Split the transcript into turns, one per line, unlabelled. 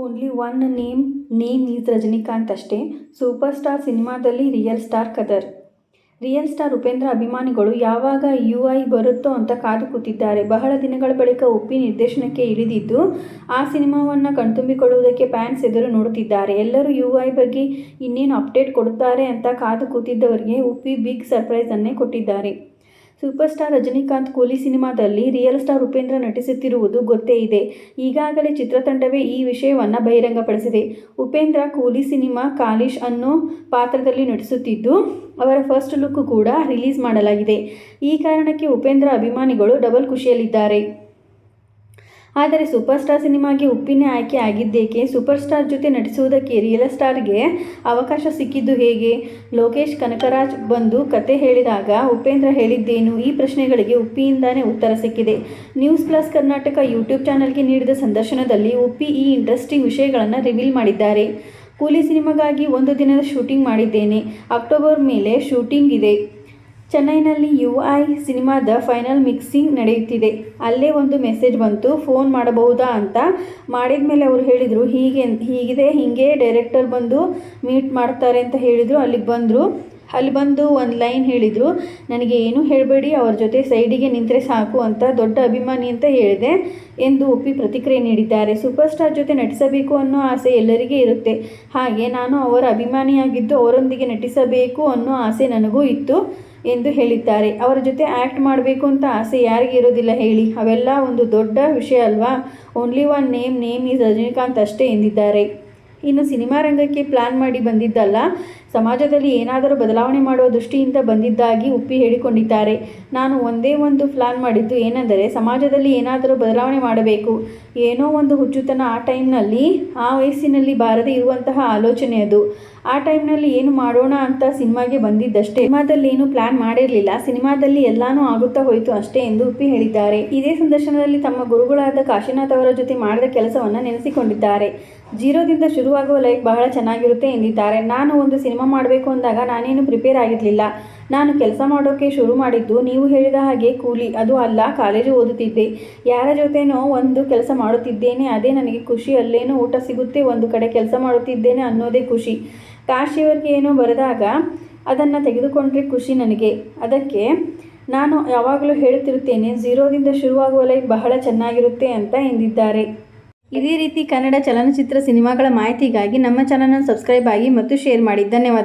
Only one name name is Rajinikanth ಅಷ್ಟೇ. Super star ಸಿನಿಮಾದಲ್ಲಿ real star ಕದರ್ real star Upendra ಅಭಿಮಾನಿಗಳು ಯಾವಾಗ ಯು ಐ ಬರುತ್ತೋ ಅಂತ ಕಾದು ಕೂತಿದ್ದಾರೆ. ಬಹಳ ದಿನಗಳ ಬಳಿಕ ಉಪ್ಪಿ ನಿರ್ದೇಶನಕ್ಕೆ ಇಳಿದಿದ್ದು, ಆ ಸಿನಿಮಾವನ್ನು ಕಣ್ತುಂಬಿಕೊಳ್ಳುವುದಕ್ಕೆ ಫ್ಯಾನ್ಸ್ ಎದುರು ನೋಡುತ್ತಿದ್ದಾರೆ. ಎಲ್ಲರೂ ಯು ಐ ಬಗ್ಗೆ ಇನ್ನೇನು ಅಪ್ಡೇಟ್ ಕೊಡುತ್ತಾರೆ ಅಂತ ಕಾದು ಕೂತಿದ್ದವರಿಗೆ ಉಪ್ಪಿ ಬಿಗ್ ಸರ್ಪ್ರೈಸನ್ನೇ ಕೊಟ್ಟಿದ್ದಾರೆ. ಸೂಪರ್ ಸ್ಟಾರ್ ರಜನಿಕಾಂತ್ ಕೂಲಿ ಸಿನಿಮಾದಲ್ಲಿ ರಿಯಲ್ ಸ್ಟಾರ್ ಉಪೇಂದ್ರ ನಟಿಸುತ್ತಿರುವುದು ಗೊತ್ತೇ ಇದೆ. ಈಗಾಗಲೇ ಚಿತ್ರತಂಡವೇ ಈ ವಿಷಯವನ್ನು ಬಹಿರಂಗಪಡಿಸಿದೆ. ಉಪೇಂದ್ರ ಕೂಲಿ ಸಿನಿಮಾ ಕಾಲಿಶ್ ಅನ್ನೋ ಪಾತ್ರದಲ್ಲಿ ನಟಿಸುತ್ತಿದ್ದು, ಅವರ ಫಸ್ಟ್ ಲುಕ್ ಕೂಡ ರಿಲೀಸ್ ಮಾಡಲಾಗಿದೆ. ಈ ಕಾರಣಕ್ಕೆ ಉಪೇಂದ್ರ ಅಭಿಮಾನಿಗಳು ಡಬಲ್ ಖುಷಿಯಲ್ಲಿದ್ದಾರೆ. ಆದರೆ ಸೂಪರ್ ಸ್ಟಾರ್ ಸಿನಿಮಾಗೆ ಉಪ್ಪಿನೇ ಆಯ್ಕೆ ಆಗಿದ್ದೇಕೆ? ಸೂಪರ್ ಸ್ಟಾರ್ ಜೊತೆ ನಟಿಸುವುದಕ್ಕೆ ರಿಯಲ್ ಸ್ಟಾರ್ಗೆ ಅವಕಾಶ ಸಿಕ್ಕಿದ್ದು ಹೇಗೆ? ಲೋಕೇಶ್ ಕನಕರಾಜ್ ಬಂದು ಕತೆ ಹೇಳಿದಾಗ ಉಪೇಂದ್ರ ಹೇಳಿದ್ದೇನು? ಈ ಪ್ರಶ್ನೆಗಳಿಗೆ ಉಪ್ಪಿಯಿಂದಾನೇ ಉತ್ತರ ಸಿಕ್ಕಿದೆ. ನ್ಯೂಸ್ ಪ್ಲಸ್ ಕರ್ನಾಟಕ ಯೂಟ್ಯೂಬ್ ಚಾನಲ್ಗೆ ನೀಡಿದ ಸಂದರ್ಶನದಲ್ಲಿ ಉಪ್ಪಿ ಈ ಇಂಟ್ರೆಸ್ಟಿಂಗ್ ವಿಷಯಗಳನ್ನು ರಿವೀಲ್ ಮಾಡಿದ್ದಾರೆ. ಕೂಲಿ ಸಿನಿಮಾಗಾಗಿ ಒಂದು ದಿನದ ಶೂಟಿಂಗ್ ಮಾಡಿದ್ದೇನೆ. ಅಕ್ಟೋಬರ್ ಮೇಲೆ ಶೂಟಿಂಗ್ ಇದೆ. ಚೆನ್ನೈನಲ್ಲಿ ಯು ಐ ಸಿನಿಮಾದ ಫೈನಲ್ ಮಿಕ್ಸಿಂಗ್ ನಡೆಯುತ್ತಿದೆ. ಅಲ್ಲೇ ಒಂದು ಮೆಸೇಜ್ ಬಂತು, ಫೋನ್ ಮಾಡಬಹುದಾ ಅಂತ? ಮಾಡಿದ ಮೇಲೆ ಅವರು ಹೇಳಿದರು, ಹೀಗೆ, ಹೀಗಿದೆ, ಹೀಗೆ ಡೈರೆಕ್ಟರ್ ಬಂದು ಮೀಟ್ ಮಾಡ್ತಾರೆ ಅಂತ ಹೇಳಿದರು, ಅಲ್ಲಿಗೆ ಬಂದರು. ಅಲ್ಲಿ ಬಂದು ಒಂದು ಲೈನ್ ಹೇಳಿದರು, ನನಗೆ ಏನೂ ಹೇಳಬೇಡಿ, ಅವ್ರ ಜೊತೆ ಸೈಡಿಗೆ ನಿಂತರೆ ಸಾಕು ಅಂತ ದೊಡ್ಡ ಅಭಿಮಾನಿ ಅಂತ ಹೇಳಿದೆ ಎಂದು ಒಪ್ಪಿ ಪ್ರತಿಕ್ರಿಯೆ ನೀಡಿದ್ದಾರೆ. ಸೂಪರ್ ಸ್ಟಾರ್ ಜೊತೆ ನಟಿಸಬೇಕು ಅನ್ನೋ ಆಸೆ ಎಲ್ಲರಿಗೂ ಇರುತ್ತೆ. ಹಾಗೆ ನಾನು ಅವರ ಅಭಿಮಾನಿಯಾಗಿದ್ದು ಅವರೊಂದಿಗೆ ನಟಿಸಬೇಕು ಅನ್ನೋ ಆಸೆ ನನಗೂ ಇತ್ತು. ಎಂದು ಹೇಳಿದ್ದಾರೆ. ಅವರ ಜೊತೆ ಆ್ಯಕ್ಟ್ ಮಾಡಬೇಕು ಅಂತ ಆಸೆ ಯಾರಿಗೆ ಇರೋದಿಲ್ಲ ಹೇಳಿ. ಅವೆಲ್ಲ ಒಂದು ದೊಡ್ಡ ವಿಷಯ ಅಲ್ವಾ? Only one name name is Rajinikanth ಅಷ್ಟೇ ಎಂದಿದ್ದಾರೆ. ಇನ್ನು ಸಿನಿಮಾ ರಂಗಕ್ಕೆ ಪ್ಲಾನ್ ಮಾಡಿ ಬಂದಿದ್ದಲ್ಲ, ಸಮಾಜದಲ್ಲಿ ಏನಾದರೂ ಬದಲಾವಣೆ ಮಾಡುವ ದೃಷ್ಟಿಯಿಂದ ಬಂದಿದ್ದಾಗಿ ಉಪ್ಪಿ ಹೇಳಿಕೊಂಡಿದ್ದಾರೆ. ನಾನು ಒಂದೇ ಒಂದು ಪ್ಲಾನ್ ಮಾಡಿದ್ದು ಏನೆಂದರೆ, ಸಮಾಜದಲ್ಲಿ ಏನಾದರೂ ಬದಲಾವಣೆ ಮಾಡಬೇಕು. ಏನೋ ಒಂದು ಹುಚ್ಚುತನ ಆ ಟೈಮ್ನಲ್ಲಿ, ಆ ವಯಸ್ಸಿನಲ್ಲಿ ಬಾರದೆ ಇರುವಂತಹ ಆಲೋಚನೆ ಅದು. ಆ ಟೈಮ್ನಲ್ಲಿ ಏನು ಮಾಡೋಣ ಅಂತ ಸಿನಿಮಾಗೆ ಬಂದಿದ್ದಷ್ಟೇ. ಸಿನಿಮಾದಲ್ಲಿ ಏನು ಪ್ಲಾನ್ ಮಾಡಿರಲಿಲ್ಲ. ಸಿನಿಮಾದಲ್ಲಿ ಎಲ್ಲಾನೂ ಆಗುತ್ತಾ ಹೋಯಿತು ಅಷ್ಟೇ ಎಂದು ಉಪ್ಪಿ ಹೇಳಿದ್ದಾರೆ. ಇದೇ ಸಂದರ್ಶನದಲ್ಲಿ ತಮ್ಮ ಗುರುಗಳಾದ ಕಾಶಿನಾಥ್ ಅವರ ಜೊತೆ ಮಾಡಿದ ಕೆಲಸವನ್ನು ನೆನೆಸಿಕೊಂಡಿದ್ದಾರೆ. ಜೀರೋದಿಂದ ಶುರುವಾಗುವ ಲೈಕ್ ಬಹಳ ಚೆನ್ನಾಗಿರುತ್ತೆ ಎಂದಿದ್ದಾರೆ. ನಾನು ಒಂದು ಸಿನಿಮಾ ಮಾಡಬೇಕು ಅಂದಾಗ ನಾನೇನು ಪ್ರಿಪೇರ್ ಆಗಿರಲಿಲ್ಲ. ನಾನು ಕೆಲಸ ಮಾಡೋಕ್ಕೆ ಶುರು ಮಾಡಿದ್ದು ನೀವು ಹೇಳಿದ ಹಾಗೆ ಕೂಲಿ. ಅದು ಅಲ್ಲ ಕಾಲೇಜು ಓದುತ್ತಿದ್ದೆ. ಯಾರ ಜೊತೆನೋ ಒಂದು ಕೆಲಸ ಮಾಡುತ್ತಿದ್ದೇನೆ. ಅದೇ ನನಗೆ ಖುಷಿ. ಅಲ್ಲೇನೋ ಊಟ ಸಿಗುತ್ತೆ, ಒಂದು ಕಡೆ ಕೆಲಸ ಮಾಡುತ್ತಿದ್ದೇನೆ ಅನ್ನೋದೇ ಖುಷಿ. ಕಾಶಿಯವರಿಗೆ ಏನೋ ಬರೆದಾಗ ಅದನ್ನು ತೆಗೆದುಕೊಂಡ್ರೆ ಖುಷಿ ನನಗೆ. ಅದಕ್ಕೆ ನಾನು ಯಾವಾಗಲೂ ಹೇಳುತ್ತಿರುತ್ತೇನೆ ಝೀರೋದಿಂದ ಶುರುವಾಗುವ ಲೈಫ್ ಬಹಳ ಚೆನ್ನಾಗಿರುತ್ತೆ ಅಂತ ಎಂದಿದ್ದಾರೆ. ಇದೇ ರೀತಿ ಕನ್ನಡ ಚಲನಚಿತ್ರ ಸಿನಿಮಾಗಳ ಮಾಹಿತಿಗಾಗಿ ನಮ್ಮ ಚಾನಲ್ನ ಸಬ್ಸ್ಕ್ರೈಬ್ ಆಗಿ ಮತ್ತು ಶೇರ್ ಮಾಡಿ. ಧನ್ಯವಾದಗಳು.